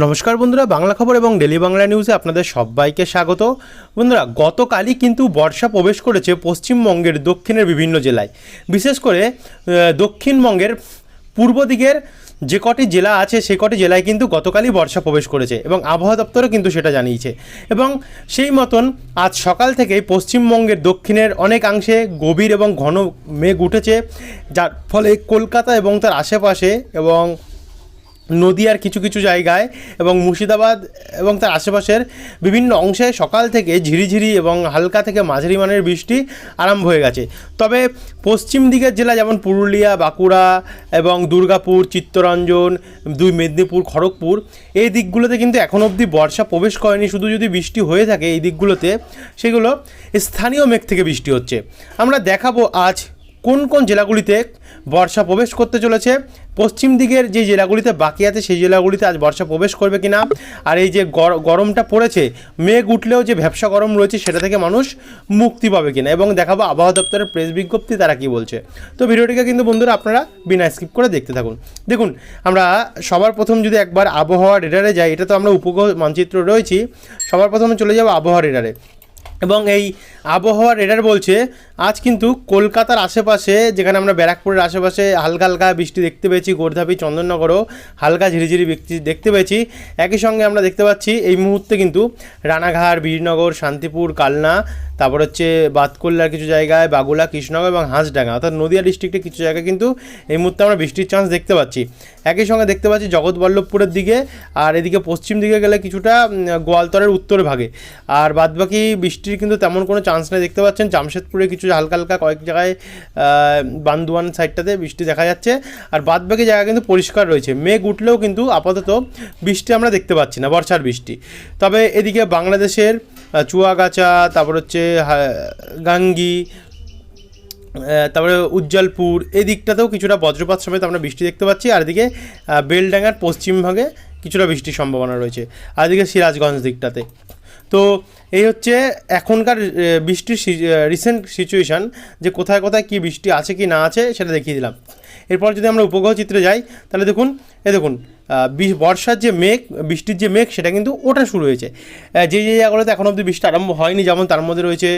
নমস্কার বন্ধুরা, বাংলা খবর এবং ডেলি বাংলা নিউজে আপনাদের সবাইকে স্বাগত। বন্ধুরা, গতকালই কিন্তু বর্ষা প্রবেশ করেছে পশ্চিমবঙ্গের দক্ষিণের বিভিন্ন জেলায়। বিশেষ করে দক্ষিণবঙ্গের পূর্ব দিকের যে কটি জেলা আছে সে কটি জেলায় কিন্তু গতকালই বর্ষা প্রবেশ করেছে এবং আবহাওয়া দপ্তরও কিন্তু সেটা জানিয়েছে। এবং সেই মতন আজ সকাল থেকেই পশ্চিমবঙ্গের দক্ষিণের অনেকাংশে গভীর এবং ঘন মেঘ উঠেছে, যার ফলে কলকাতা এবং তার আশেপাশে এবং নদিয়ার কিছু কিছু জায়গায় এবং মুর্শিদাবাদ এবং তার আশেপাশের বিভিন্ন অংশে সকাল থেকে ঝিরিঝিরি এবং হালকা থেকে মাঝারি মানের বৃষ্টি আরম্ভ হয়ে গেছে। তবে পশ্চিম দিকের জেলা যেমন পুরুলিয়া, বাঁকুড়া এবং দুর্গাপুর, চিত্তরঞ্জন, দুই মেদিনীপুর, খড়গপুর, এই দিকগুলোতে কিন্তু এখন অবধি বর্ষা প্রবেশ করেনি। শুধু যদি বৃষ্টি হয়ে থাকে এই দিকগুলোতে, সেগুলো স্থানীয় মেঘ থেকে বৃষ্টি হচ্ছে। আমরা দেখাবো আজ কোন কোন জেলাগুলিতে বর্ষা প্রবেশ করতে চলেছে পশ্চিম দিকের যে জেলাগুলিতে বাকি আছে, সেই জেলাগুলিতে আজ বর্ষা প্রবেশ করবে কিনা? আর এই যে গর- গরমটা পড়েছে, মেঘ উঠলেও যে ভ্যাবসা গরম রয়েছে, সেটা থেকে মানুষ মুক্তি পাবে কিনা? এবং দেখাবো আবহাওয়া দপ্তরের প্রেস বিজ্ঞপ্তি, তারা কি বলছে? তো ভিডিওটিকে কিন্তু বন্ধুরা আপনারা বিনা স্কিপ করে দেখতে থাকুন। দেখুন, আমরা সবার প্রথম যদি একবার আবহাওয়া রেডারে যাই, এটা তো আমরা উপগ্রহ মানচিত্র রয়েছি, সবার প্রথমে চলে যাব আবহাওয়া রেডারে এবং এই আবহাওয়ার রেডার বলছে, আজ কিন্তু কলকাতার আশেপাশে, যেখানে আমরা ব্যারাকপুরের আশেপাশে হালকা হালকা বৃষ্টি দেখতে পেয়েছি, গোর্ধাপি, চন্দননগরও হালকা ঝিরিঝিরি বৃষ্টি দেখতে পেয়েছি। একই সঙ্গে আমরা দেখতে পাচ্ছি, এই মুহূর্তে কিন্তু রানাঘাট বীরনগর শান্তিপুর, কালনা তারপর হচ্ছে বাতকুল্লার কিছু জায়গায়, বাগুলা, কৃষ্ণনগর এবং হাঁসডাঙ্গা। অর্থাৎ নদিয়া ডিস্ট্রিক্টে কিছু জায়গায় কিন্তু এই মুহূর্তে আমরা বৃষ্টির চান্স দেখতে পাচ্ছি। একই সঙ্গে দেখতে পাচ্ছি জগৎবল্লভপুরের দিকে আর এদিকে পশ্চিম দিকে গেলে কিছুটা গোয়ালতরের উত্তর ভাগে। আর বাদবাকি বৃষ্টির কিন্তু তেমন কোনো চান্স নেই, দেখতে পাচ্ছেন জামশেদপুরে কিছু হালকা হালকা কয়েক জায়গায় বান্দুয়ান সাইডটাতে বৃষ্টি দেখা যাচ্ছে। আর বাদবাকি জায়গা কিন্তু পরিষ্কার রয়েছে। মেঘ উঠলেও কিন্তু আপাতত বৃষ্টি আমরা দেখতে পাচ্ছি না, বর্ষার বৃষ্টি। তবে এদিকে বাংলাদেশের চুয়াগাছা, তারপর হচ্ছে গাঙ্গি তারপরে উজ্জ্বলপুর, এই দিকটাতেও কিছুটা বজ্রপাত সমেত আমরা বৃষ্টি দেখতে পাচ্ছি। আর এদিকে বেলডাঙ্গার পশ্চিম ভাগে কিছুটা বৃষ্টির সম্ভাবনা রয়েছে। আর এদিকে সিরাজগঞ্জ দিকটাতে। তো এই হচ্ছে এখনকার বৃষ্টির রিসেন্ট সিচুয়েশান যে কোথায় কোথায় কী বৃষ্টি আছে কি না আছে সেটা দেখিয়ে দিলাম। এরপর যদি আমরা উপগ্রহ চিত্রে যাই, তাহলে দেখুন, এ দেখুন বর্ষার যে মেঘ, বৃষ্টির যে মেঘ, সেটা কিন্তু ওটা শুরু হয়েছে। যে যে জায়গাগুলোতে এখন অবধি বৃষ্টি আরম্ভ হয়নি, যেমন তার মধ্যে রয়েছে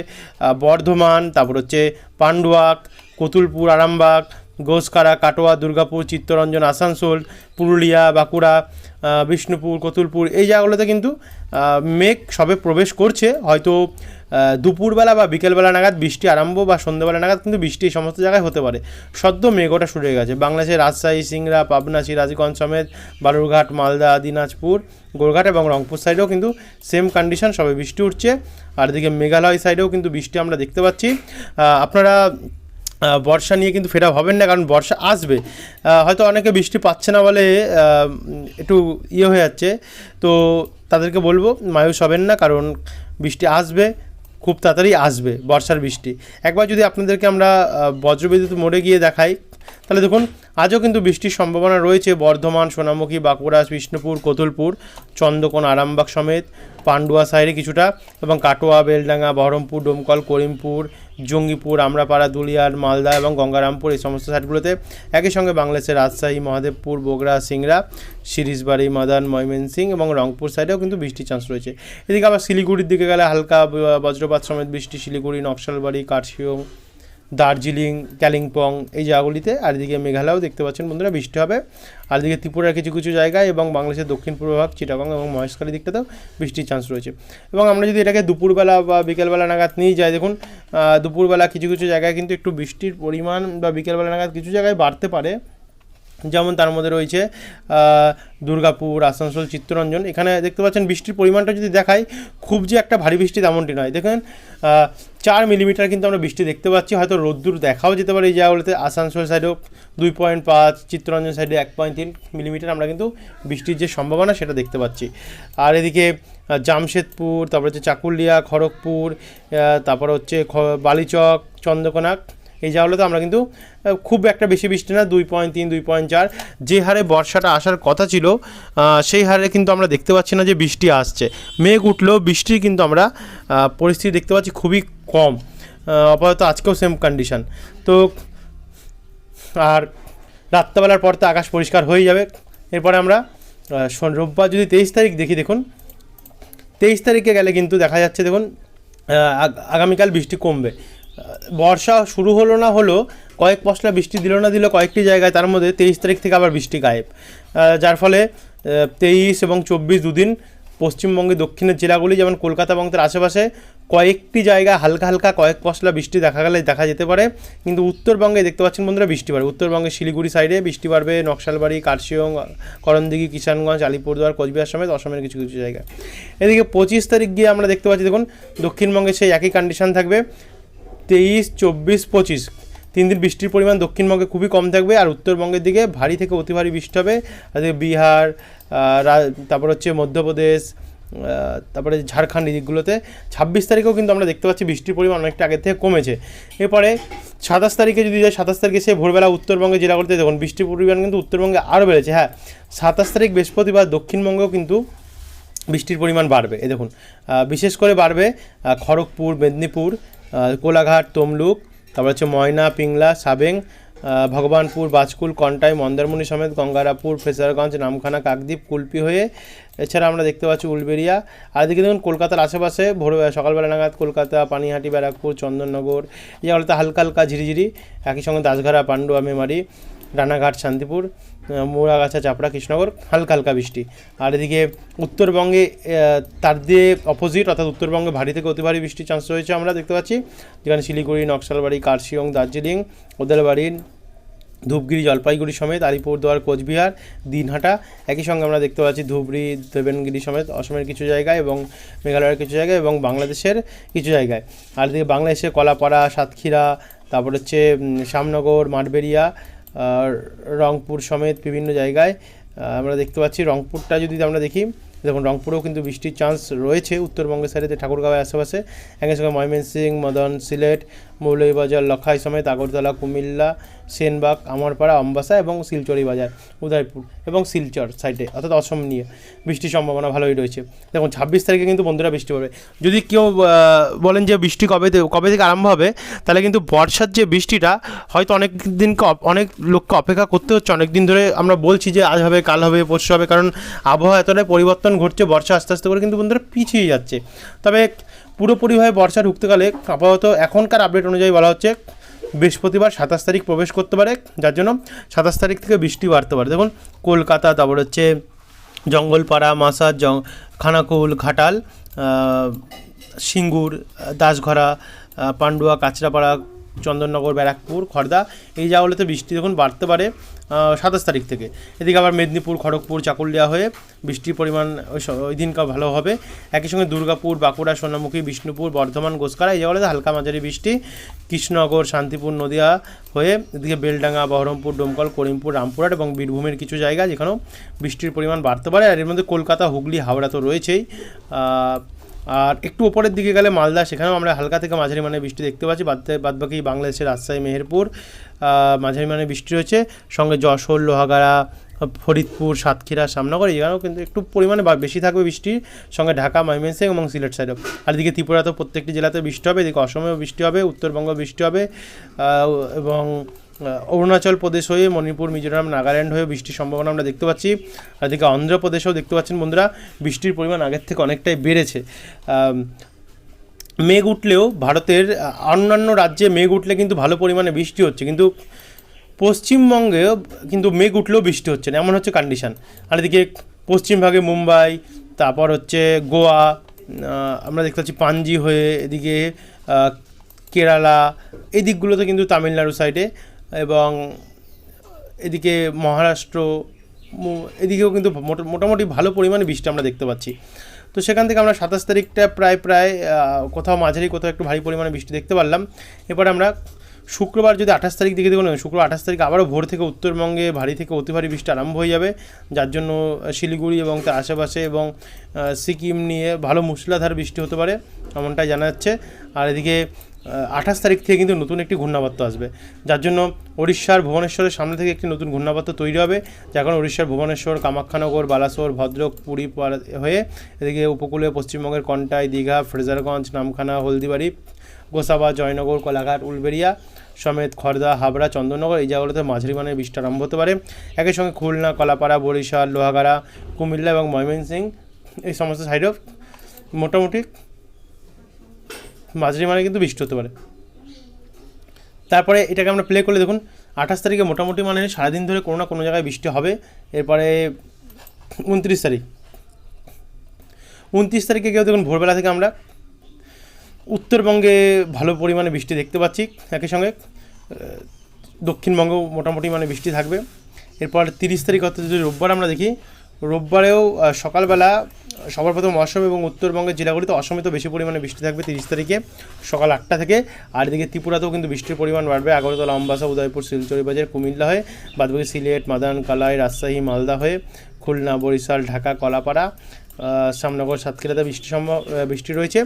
বর্ধমান, তারপর হচ্ছে পান্ডুয়াক, কতুলপুর, আরামবাগ গোসকারা, কাটোয়া, দুর্গাপুর, চিত্তরঞ্জন, আসানসোল, পুরুলিয়া, বাঁকুড়া বিষ্ণুপুর, কতুলপুর, এই জায়গাগুলোতে কিন্তু মেঘ সবে প্রবেশ করছে। হয়তো দুপুরবেলা বা বিকেলবেলা নাগাদ বৃষ্টি আরম্ভ বা সন্ধ্যেবেলা নাগাদ কিন্তু বৃষ্টি এই সমস্ত জায়গায় হতে পারে। সদ্য মেঘ ওটা শুরু হয়ে গেছে। বাংলাদেশের রাজশাহী, সিংড়া, পাবনা, সিরাজগঞ্জ সমেত বালুরঘাট, মালদা, দিনাজপুর গোরঘাট এবং রংপুর সাইডেও কিন্তু সেম কন্ডিশন সবে বৃষ্টি উঠছে। আর এদিকে মেঘালয় সাইডেও কিন্তু বৃষ্টি আমরা দেখতে পাচ্ছি। আপনারা বর্ষা নিয়ে কিন্তু ফেরা হবেন না, কারণ বর্ষা আসবে। হয়তো অনেকে বৃষ্টি পাচ্ছে না বলে একটু ইয়ে হয়ে যাচ্ছে। তো তাদেরকে বলব, মায়ুস হবেন না, কারণ বৃষ্টি আসবে, খুব তাড়াতাড়ি আসবে বর্ষার বৃষ্টি। একবার যদি আপনাদেরকে আমরা বজ্রবিদ্যুৎ মোড়ে গিয়ে দেখাই, তাহলে দেখুন আজও কিন্তু বৃষ্টির সম্ভাবনা রয়েছে। বর্ধমান, সোনামুখী, বাঁকুড়া, বিষ্ণুপুর, কোতুলপুর চন্দ্রকোণ আরামবাগ সমেত পান্ডুয়া সাইডে কিছুটা এবং কাটোয়া, বেলডাঙ্গা, বহরমপুর, ডোমকল, করিমপুর, জঙ্গিপুর, আমরাপাড়া, দুলিয়ার, মালদা এবং গঙ্গারামপুর এই সমস্ত সাইডগুলোতে একই সঙ্গে বাংলাদেশের রাজশাহী, মহাদেবপুর, বগুড়া, সিংড়া শিরিশবাড়ি মাদান ময়মনসিং এবং রংপুর সাইডেও কিন্তু বৃষ্টির চান্স রয়েছে। এদিকে আবার শিলিগুড়ির দিকে গেলে হালকা বজ্রপাত সমেত বৃষ্টি, শিলিগুড়ি, নকশালবাড়ি কার্শিয়ং দার্জিলিং, কালিম্পং এই জায়গাগুলিতে আর এদিকে মেঘালয়ও দেখতে পাচ্ছেন বন্ধুরা বৃষ্টি হবে। আর এদিকে ত্রিপুরার কিছু কিছু জায়গায় এবং বাংলাদেশের দক্ষিণ পূর্ব ভাগ, চিটাগং এবং মহেশখালী দিকটাতেও বৃষ্টির চান্স রয়েছে। এবং আমরা যদি এটাকে দুপুরবেলা বা বিকেলবেলা নাগাদ নিয়ে যাই, দেখুন দুপুরবেলা কিছু কিছু জায়গায় কিন্তু একটু বৃষ্টির পরিমাণ বা বিকেলবেলা নাগাদ কিছু জায়গায় বাড়তে পারে। যেমন তার মধ্যে রয়েছে দুর্গাপুর, আসানসোল, চিত্তরঞ্জন। এখানে দেখতে পাচ্ছেন বৃষ্টির পরিমাণটা যদি দেখাই, খুব যে একটা ভারী বৃষ্টি তেমনটি নয়। দেখেন চার মিলিমিটার কিন্তু আমরা বৃষ্টি দেখতে পাচ্ছি। হয়তো রোদ্দুর দেখাও যেতে পারে এই জায়গাগুলোতে। আসানসোল সাইডেও দুই পয়েন্ট পাঁচ, চিত্তরঞ্জন সাইডে এক পয়েন্ট তিন মিলিমিটার আমরা কিন্তু বৃষ্টির যে সম্ভাবনা সেটা দেখতে পাচ্ছি। আর এদিকে জামশেদপুর, তারপর হচ্ছে চাকুলিয়া, খড়গপুর তারপর হচ্ছে বালিচক চন্দ্রকোনা এই জায়গাগুলোতে আমরা কিন্তু খুব একটা বেশি বৃষ্টি না, দুই পয়েন্ট তিন, দুই পয়েন্ট চার। যে হারে বর্ষাটা আসার কথা ছিল সেই হারে কিন্তু আমরা দেখতে পাচ্ছি না যে বৃষ্টি আসছে। মেঘ উঠলেও বৃষ্টির কিন্তু আমরা পরিস্থিতি দেখতে পাচ্ছি খুবই কম। আপাতত আজকেও সেম কন্ডিশান তো, আর রাত্রেবেলার পর তো আকাশ পরিষ্কার হয়ে যাবে। এরপরে আমরা রোববার যদি তেইশ তারিখ দেখি, দেখুন। তেইশ তারিখে গেলে কিন্তু দেখা যাচ্ছে, দেখুন আগ- আগামীকাল বৃষ্টি কমবে। বর্ষা শুরু হলো না হলো, কয়েক পশলা বৃষ্টি দিল না দিল কয়েকটি জায়গায়, তার মধ্যে তেইশ তারিখ থেকে আবার বৃষ্টি গায়েব। যার ফলে তেইশ এবং চব্বিশ দুদিন পশ্চিমবঙ্গে দক্ষিণের জেলাগুলি যেমন কলকাতা এবং তার আশেপাশে কয়েকটি জায়গায় হালকা হালকা কয়েক পশলা বৃষ্টি দেখা গেলে দেখা যেতে পারে। কিন্তু উত্তরবঙ্গে দেখতে পাচ্ছেন বন্ধুরা বৃষ্টি পারে উত্তরবঙ্গে শিলিগুড়ি সাইডে বৃষ্টি পারবে নকশালবাড়ি, কার্শিয়ং, করণদিঘি, কিষানগঞ্জ, আলিপুরদুয়ার, কোচবিহার সমেত অসমের কিছু কিছু জায়গায়। এদিকে পঁচিশ তারিখ গিয়ে আমরা দেখতে পাচ্ছি, দেখুন, দক্ষিণবঙ্গে সেই একই কন্ডিশন থাকবে। তেইশ, চব্বিশ, পঁচিশ। তিন দিন বৃষ্টির পরিমাণ দক্ষিণবঙ্গে খুবই কম থাকবে আর উত্তরবঙ্গের দিকে ভারী থেকে অতি ভারী বৃষ্টি হবে। বিহার তারপর হচ্ছে মধ্যপ্রদেশ তারপরে ঝাড়খণ্ড দিকগুলোতে। ছাব্বিশ তারিখেও কিন্তু আমরা দেখতে পাচ্ছি বৃষ্টির পরিমাণ অনেকটা আগের থেকে কমেছে। এরপরে সাতাশ তারিখে যদি যায়, সাতাশ তারিখে সে ভোরবেলা উত্তরবঙ্গে জেলাগুলোতে দেখুন বৃষ্টির পরিমাণ কিন্তু উত্তরবঙ্গে আরও বেড়েছে। হ্যাঁ সাতাশ তারিখ বৃহস্পতিবার দক্ষিণবঙ্গেও কিন্তু বৃষ্টির পরিমাণ বাড়বে। এ দেখুন বিশেষ করে বাড়বে খড়গপুর, মেদিনীপুর কোলাঘাট, তমলুক, তারপর হচ্ছে ময়না, পিংলা, সাবেং ভগবানপুর, বাজকুল, কন্টাই, মন্দারমণি সমেত গঙ্গারাপুর ফেসারগঞ্জ, নামখানা, কাকদ্বীপ, কুলপি হয়ে এছাড়া আমরা দেখতে পাচ্ছি উলবেরিয়া। আর এদিকে দেখুন, কলকাতার আশেপাশে ভোর সকালবেলা নাগাদ কলকাতা, পানিহাটি, ব্যারাকপুর, চন্দননগর, এই জায়গাগুলোতে হালকা হালকা ঝিরিঝিরি। একই সঙ্গে দাসঘাড়া পাণ্ডুয়া মেমারি রানাঘাট, শান্তিপুর মোড়াগাছা, চাপড়া, কৃষ্ণনগর, হালকা হালকা বৃষ্টি। আর এদিকে উত্তরবঙ্গে তার দিয়ে অপোজিট অর্থাৎ উত্তরবঙ্গে ভারী থেকে অতি ভারী বৃষ্টির চান্স রয়েছে আমরা দেখতে পাচ্ছি। যেখানে শিলিগুড়ি, নকশালবাড়ি, কার্শিয়ং, দার্জিলিং, ওদালবাড়ি ধূপগিরি জলপাইগুড়ি সমেত আলিপুরদুয়ার কোচবিহার, দিনহাটা, একই সঙ্গে আমরা দেখতে পাচ্ছি ধুবড়ি, দেবেনগিরি সমেত অসমের কিছু জায়গায় এবং মেঘালয়ের কিছু জায়গায় এবং বাংলাদেশের কিছু জায়গায়। আর এদিকে বাংলাদেশে কলাপাড়া, সাতক্ষীরা, তারপর হচ্ছে শ্যামনগর মাঠবেরিয়া রংপুর সমেত বিভিন্ন জায়গায় আমরা দেখতে পাচ্ছি রংপুরটা যদি আমরা দেখি, দেখুন রংপুরেও কিন্তু বৃষ্টির চান্স রয়েছে, উত্তরবঙ্গের সাইডে ঠাকুরগাঁওয়ের আশেপাশে। একই সঙ্গে ময়মনসিং মদন, সিলেট মৌলভীবাজার লখাই সমেত, আগরতলা, কুমিল্লা, সেনবাগ, আমারপাড়া আমবাসা এবং শিলচরি বাজার, উদয়পুর এবং শিলচর সাইডে অর্থাৎ অসম নিয়ে বৃষ্টির সম্ভাবনা ভালোই রয়েছে। দেখুন, ছাব্বিশ তারিখে কিন্তু বন্ধুরা বৃষ্টি পড়বে। যদি কেউ বলেন যে বৃষ্টি কবে কবে থেকে আরম্ভ হবে, তাহলে কিন্তু বর্ষার যে বৃষ্টিটা, হয়তো অনেক দিনকে অনেক লোককে অপেক্ষা করতে হচ্ছে। অনেক দিন ধরে আমরা বলছি যে আজ হবে, কাল হবে, পরশু হবে, কারণ আবহাওয়া এতটাই পরিবর্তন ঘটছে, বর্ষা আস্তে আস্তে করে কিন্তু বন্ধুরা পিছিয়ে যাচ্ছে। তবে পুরোপুরিভাবে বর্ষা ঢুকতে গেলে আপাতত এখনকার আপডেট অনুযায়ী বলা হচ্ছে বৃহস্পতিবার সাতাশ তারিখ প্রবেশ করতে পারে, যার জন্য সাতাশ তারিখ থেকে বৃষ্টি বাড়তে পারে। দেখুন, কলকাতা, তারপর হচ্ছে জঙ্গলপাড়া মাসা জং খানাকুল, ঘাটাল সিঙ্গুর, দাসঘরা পান্ডুয়া, কাঁচরাপাড়া চন্দননগর, ব্যারাকপুর খড়দা এই জায়গাগুলোতে বৃষ্টি দেখুন বাড়তে পারে সাতাশ তারিখ থেকে। এদিকে আবার মেদিনীপুর, খড়গপুর চাকুলিয়া হয়ে বৃষ্টির পরিমাণ ওই দিনকা ভালো হবে। একই সঙ্গে দুর্গাপুর, বাঁকুড়া, সোনামুখী, বিষ্ণুপুর, বর্ধমান গোসকারা এই জায়গাগুলোতে হালকা মাঝারি বৃষ্টি। কৃষ্ণনগর, শান্তিপুর নদিয়া হয়ে এদিকে বেলডাঙ্গা, বহরমপুর, ডোমকল, করিমপুর, রামপুরহাট এবং বীরভূমের কিছু জায়গা যেখানেও বৃষ্টির পরিমাণ বাড়তে পারে। আর এর মধ্যে কলকাতা, হুগলি, হাওড়া তো রয়েছেই। আর একটু ওপরের দিকে গেলে মালদা, সেখানেও আমরা হালকা থেকে মাঝারি মানে বৃষ্টি দেখতে পাচ্ছি। বাদ বাদ বাকি বাংলাদেশের রাজশাহী, মেহেরপুর মাঝারি মানে বৃষ্টি রয়েছে। সঙ্গে যশোর, লোহাগাড়া, ফরিদপুর, সাতক্ষীরা সামনগর এখানেও কিন্তু একটু পরিমাণে বেশি থাকবে বৃষ্টির সঙ্গে ঢাকা, ময়মনসিংহ এবং সিলেট সাইডেও আর এদিকে ত্রিপুরা তো প্রত্যেকটি জেলাতে বৃষ্টি হবে। এদিকে অসমেও বৃষ্টি হবে উত্তরবঙ্গ বৃষ্টি হবে। এবং অরুণাচল প্রদেশ হয়ে মণিপুর, মিজোরাম, নাগাল্যান্ড হয়ে বৃষ্টির সম্ভাবনা আমরা দেখতে পাচ্ছি। এদিকে অন্ধ্রপ্রদেশেও দেখতে পাচ্ছেন বন্ধুরা, বৃষ্টির পরিমাণ আগের থেকে অনেকটাই বেড়েছে। মেঘ উঠলেও ভারতের অন্যান্য রাজ্যে মেঘ উঠলে কিন্তু ভালো পরিমাণে বৃষ্টি হচ্ছে। কিন্তু পশ্চিমবঙ্গে কিন্তু মেঘ উঠলেও বৃষ্টি হচ্ছে না, এমন হচ্ছে কন্ডিশন আর এদিকে পশ্চিমভাগে মুম্বাই, তারপর হচ্ছে গোয়া আমরা দেখতে পাচ্ছি পাঞ্জি হয়ে এদিকে কেরালা, এই দিকগুলোতে কিন্তু তামিলনাড়ু সাইডে এবং এদিকে মহারাষ্ট্র এদিকেও কিন্তু মোটা- মোটামুটি ভালো পরিমাণে বৃষ্টি আমরা দেখতে পাচ্ছি। তো সেখান থেকে আমরা সাতাশ তারিখটা প্রায় প্রায় কোথাও মাঝারি, কোথাও একটু ভারী পরিমাণে বৃষ্টি দেখতে পারলাম। এরপরে আমরা শুক্রবার যদি আঠাশ তারিখ দিকে দেখুন, শুক্রবার আঠাশ তারিখ আবারও ভোর থেকে উত্তরবঙ্গে ভারী থেকে অতি ভারী বৃষ্টি আরম্ভ হয়ে যাবে। যার জন্য শিলিগুড়ি এবং তার আশেপাশে এবং সিকিম নিয়ে ভালো মুসলাধার বৃষ্টি হতে পারে, এমনটাই জানা যাচ্ছে। আর এদিকে আঠাশ তারিখ থেকে কিন্তু নতুন একটি ঘূর্ণাবর্ত আসবে। যার জন্য উড়িষ্যার ভুবনেশ্বরের সামনে থেকে একটি নতুন ঘূর্ণাবর্ত তৈরি হবে। যখন উড়িষ্যার ভুবনেশ্বর, কামাখ্যানগর, বালাসোর, ভদ্রক, পুরী হয়ে এদিকে উপকূলে পশ্চিমবঙ্গের কন্টাই, দীঘা, ফ্রেজারগঞ্জ, নামখানা, হলদিবাড়ি, গোসাবা, জয়নগর, কোলাঘাট, উলবেড়িয়া সমেত খড়দা হাবড়া, চন্দননগর এই জায়গাগুলোতে মাঝারি মানের বৃষ্টি আরম্ভ হতে পারে। একই সঙ্গে খুলনা, কলাপাড়া, বরিশাল, লোহাগাড়া, কুমিল্লা এবং ময়মনসিং এই সমস্ত সাইডেও মোটামুটি মাঝারি মানে কিন্তু বৃষ্টি হতে পারে। তারপরে এটাকে আমরা প্লে করলে দেখুন, আঠাশ তারিখে মোটামুটি মানে সারাদিন ধরে কোনো না কোনো জায়গায় বৃষ্টি হবে। এরপরে উনত্রিশ তারিখ। উনত্রিশ তারিখে গিয়েও দেখুন, ভোরবেলা থেকে আমরা উত্তরবঙ্গে ভালো পরিমাণে বৃষ্টি দেখতে পাচ্ছি, একই সঙ্গে দক্ষিণবঙ্গেও মোটামুটি মানে বৃষ্টি থাকবে। এরপর তিরিশ তারিখ অর্থাৎ যদি রোববার আমরা দেখি রোববারেও সকালবেলা সবার প্রথম অসম এবং উত্তরবঙ্গের জেলাগুলিতে অসমে তো বেশি পরিমাণে বৃষ্টি থাকবে তিরিশ তারিখে সকাল আটটা থেকে। আর এদিকে ত্রিপুরাতেও কিন্তু বৃষ্টির পরিমাণ বাড়বে। আগরতলা, অম্বাসা, উদয়পুর, শিলচরিবাজার, কুমিল্লা হয়ে বাদবাকি সিলেট মাদান কালাই রাজশাহী, মালদা হয়ে খুলনা, বরিশাল, ঢাকা, কলাপাড়া শ্যামনগর সাতক্ষীরাতে বৃষ্টি সম্ভব বৃষ্টি রয়েছে।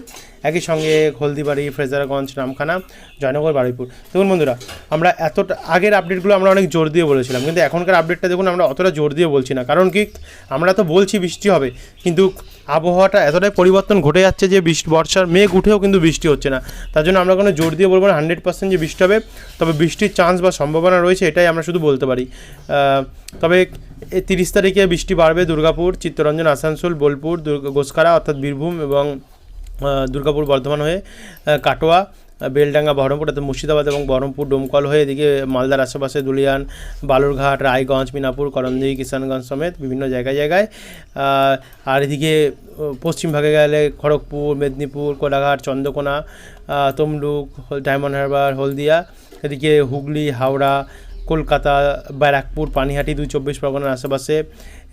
একই সঙ্গে হলদিবাড়ি ফ্রেজারগঞ্জ নামখানা, জয়নগর, বারুইপুর। দেখুন বন্ধুরা, আমরা এতটা, আগের আপডেটগুলো আমরা অনেক জোর দিয়ে বলেছিলাম, কিন্তু এখনকার আপডেটটা দেখুন, আমরা অতটা জোর দিয়ে বলছি না। কারণ কি, আমরা তো বলছি বৃষ্টি হবে, কিন্তু আবহাওয়াটা এতটাই পরিবর্তন ঘটে যাচ্ছে যে বৃষ্টি, বর্ষার মেঘ উঠেও কিন্তু বৃষ্টি হচ্ছে না। তার জন্য আমরা কোনো জোর দিয়ে বলব না, হান্ড্রেড পার্সেন্ট যে বৃষ্টি হবে, তবে বৃষ্টির চান্স বা সম্ভাবনা রয়েছে এটাই আমরা শুধু বলতে পারি। তবে তিরিশ তারিখে বৃষ্টি বাড়বে দুর্গাপুর, চিত্তরঞ্জন, আসানসোল, বোলপুর, দুর্গা গোসকারা অর্থাৎ বীরভূম এবং দুর্গাপুর বর্ধমান হয়ে কাটোয়া। বেলডাঙ্গা বহরমপুর অর্থাৎ মুর্শিদাবাদ এবং বহরমপুর ডোমকল হয়ে এদিকে মালদার আশেপাশে দুলিয়ান, বালুরঘাট, রায়গঞ্জ, মিনাপুর করন্দি কিষানগঞ্জ সমেত বিভিন্ন জায়গায় জায়গায়। আর এদিকে পশ্চিমভাগে পশ্চিম ভাগে গেলে খড়গপুর, মেদিনীপুর, কোলাঘাট, চন্দ্রকোনা তমলুক, ডায়মন্ড হারবার, হলদিয়া, এদিকে হুগলি, হাওড়া কলকাতা, ব্যারাকপুর, পানিহাটি, দুই চব্বিশ পরগনার আশেপাশে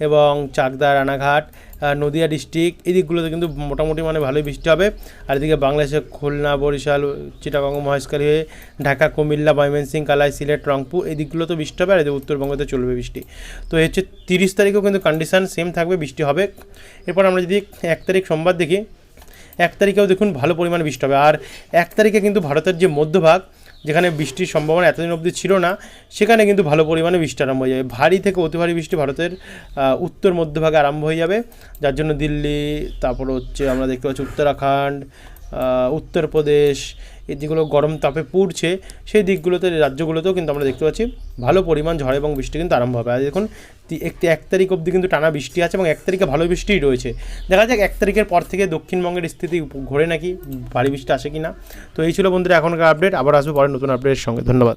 এবং চাকদা, রানাঘাট নদিয়া ডিস্ট্রিক্ট এই দিকগুলোতে কিন্তু মোটামুটি মানে ভালোই বৃষ্টি হবে। আর এদিকে বাংলাদেশে খুলনা, বরিশাল, চিটাগং, মহেশখালী হয়ে ঢাকা, কুমিল্লা ময়মনসিং কালাই, সিলেট, রংপুর এই দিকগুলোতে বৃষ্টি হবে আর এদিকে উত্তরবঙ্গতে চলবে বৃষ্টি। তো হচ্ছে তিরিশ তারিখেও কিন্তু কন্ডিশান সেম থাকবে, বৃষ্টি হবে। এরপর আমরা যদি এক তারিখ সোমবার দেখি, এক তারিখেও দেখুন ভালো পরিমাণে বৃষ্টি হবে। আর এক তারিখে কিন্তু ভারতের যে মধ্যভাগ যেখানে বৃষ্টির সম্ভাবনা এতদিন অবধি ছিল না, সেখানে কিন্তু ভালো পরিমাণে বৃষ্টি আরম্ভ হয়ে যাবে। ভারী থেকে অতি ভারী বৃষ্টি ভারতের উত্তর মধ্যভাগে আরম্ভ হয়ে যাবে। যার জন্য দিল্লি, তারপর হচ্ছে আমরা দেখতে পাচ্ছি উত্তরাখণ্ড উত্তরপ্রদেশ এই যেগুলো গরম তাপে পুড়ছে, সেই দিকগুলোতে, রাজ্যগুলোতেও কিন্তু আমরা দেখতে পাচ্ছি ভালো পরিমাণ ঝড় এবং বৃষ্টি কিন্তু আরম্ভ হবে। আর দেখুন একটি এক তারিখ অবধি কিন্তু টানা বৃষ্টি আছে এবং এক তারিখে ভালো বৃষ্টিই রয়েছে। দেখা যাক এক তারিখের পর থেকে দক্ষিণবঙ্গের স্থিতি ঘোরে নাকি, ভারী বৃষ্টি আসে কি না তো এই ছিল বন্ধুরা এখনকার আপডেট আবার আসব পরে নতুন আপডেটের সঙ্গে। ধন্যবাদ।